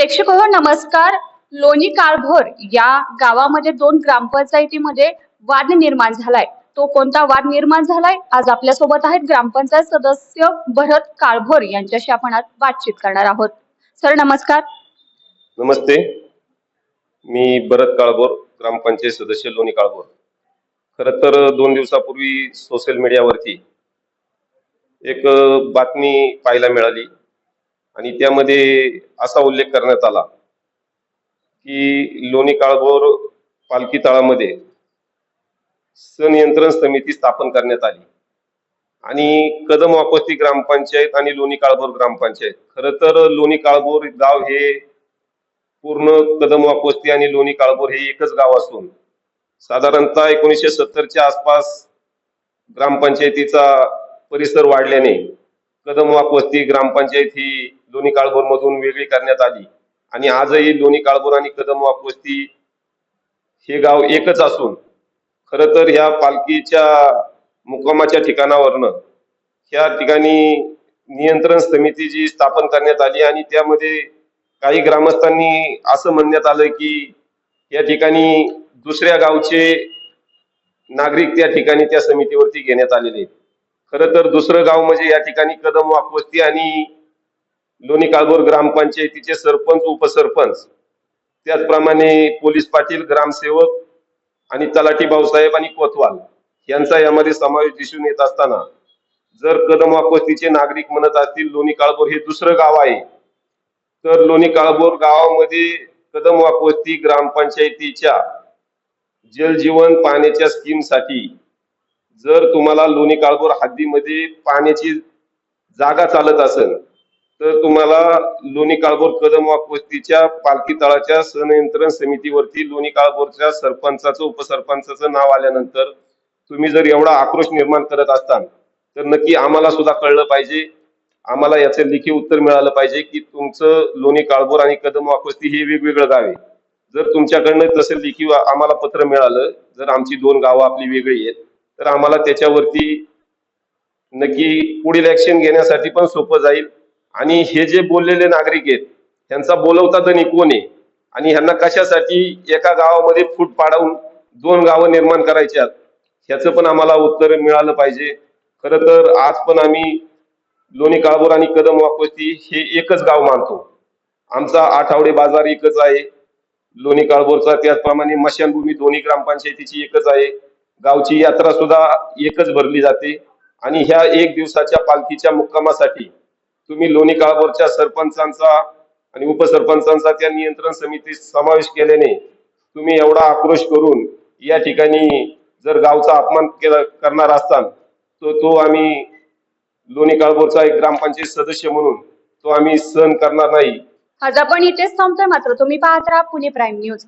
प्रेक्षक हो नमस्कार. लोणी काळभोर या गावामध्ये दोन ग्रामपंचायतीमध्ये वाद निर्माण झालाय. तो कोणता वाद निर्माण झालाय? आज आपल्यासोबत आहेत ग्रामपंचायत सदस्य भरत काळभोर यांच्याशी आपण आज बातचीत करणार आहोत. सर नमस्कार. नमस्ते. मी भरत काळभोर ग्रामपंचायत सदस्य लोणी काळभोर. खरं तर दोन दिवसापूर्वी सोशल मीडियावरती एक बातमी पाहायला मिळाली. आणि त्यामध्ये असा उल्लेख करण्यात आला की लोणी काळभोर पालखी तळामध्ये सनियंत्रण समिती स्थापन करण्यात आली. आणि कदम वापस्ती ग्रामपंचायत आणि लोणी काळभोर ग्रामपंचायत. खर तर लोणी काळभोर गाव हे पूर्ण कदम वापस्ती आणि लोणी काळभोर हे एकच गाव असून साधारणतः एकोणीसशे सत्तरच्या आसपास ग्रामपंचायतीचा परिसर वाढल्याने कदम वस्ती ग्रामपंचायत ही लोणी काळभोर मधून वेगळी करण्यात आली आणि आजही लोणी काळभोर आणि कदम वस्ती हे गाव एकच असून खरं तर ह्या पालखीच्या मुक्कामाच्या ठिकाणावरनं ह्या ठिकाणी नियंत्रण समिती जी स्थापन करण्यात आली आणि त्यामध्ये काही ग्रामस्थांनी असं म्हणण्यात आलं की या ठिकाणी दुसऱ्या गावचे नागरिक त्या ठिकाणी त्या समितीवरती घेण्यात आलेले आहेत. खरं तर दुसरं गाव म्हणजे या ठिकाणी कदम वाकवस्ती आणि लोणी काळभोर ग्रामपंचायतीचे सरपंच उपसरपंच त्याचप्रमाणे पोलीस पाटील ग्रामसेवक आणि तलाठी भाऊसाहेब आणि कोतवाल यांचा यामध्ये समावेश दिसून येत असताना जर कदम वाकवस्तीचे नागरिक म्हणत असतील लोणी काळभोर हे दुसरं गाव आहे तर लोणी काळभोर गावामध्ये कदम वाकवस्ती ग्रामपंचायतीच्या जलजीवन पाण्याच्या स्कीमसाठी जर तुम्हाला लोणी काळभोर हद्दीमध्ये पाण्याची जागा चालत असेल तर तुम्हाला लोणी काळभोर कदम वाकवस्तीच्या पालखी तळाच्या संनियंत्रण समितीवरती लोणी काळभोरच्या सरपंचाचं उपसरपंचाचं नाव आल्यानंतर तुम्ही जर एवढा आक्रोश निर्माण करत असताल तर नक्की आम्हाला सुद्धा कळलं पाहिजे. आम्हाला याचं लिखी उत्तर मिळालं पाहिजे की तुमचं लोणी काळभोर आणि कदम वाकवस्ती हे वेगवेगळं गाव आहे. जर तुमच्याकडनं तसं लिखी आम्हाला पत्र मिळालं जर आमची दोन गावं आपली वेगळी आहेत तर आम्हाला त्याच्यावरती नक्की पुढील ऍक्शन घेण्यासाठी पण सोपं जाईल. आणि हे जे बोललेले नागरिक आहेत त्यांचा बोलवता धनी कोण. आहे आणि ह्यांना कशासाठी एका गावामध्ये फूट पाडवून दोन गावं निर्माण करायच्यात ह्याचं पण आम्हाला उत्तर मिळालं पाहिजे. खरं तर आज पण आम्ही लोणी काळभोर आणि कदम वापवती हे एकच गाव मानतो. आमचा आठवडे बाजार एकच आहे. लोणी काळभोरचा त्याचप्रमाणे मशानभूमी दोन्ही ग्रामपंचायतीची एकच आहे. गावची यात्रा सुद्धा एकच भरली जाते. आणि ह्या एक दिवसाच्या पालखीच्या मुक्कामासाठी तुम्ही लोणी काळभोरच्या सरपंचांचा आणि उपसरपंचांचा त्या नियंत्रण समितीत समावेश केल्याने तुम्ही एवढा आक्रोश करून या ठिकाणी जर गावचा अपमान केला करणार असाल तर तो आम्ही लोणी काळभोरचा एक ग्रामपंचायत सदस्य म्हणून तो आम्ही सहन करणार नाही. आज आपण इथेच थांबतोय मात्र. तुम्ही पाहत राहा पुणे प्राईम न्यूज.